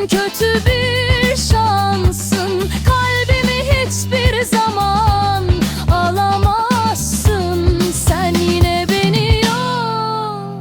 Kötü bir şansın. Kalbimi hiçbir zaman alamazsın. Sen yine beni yok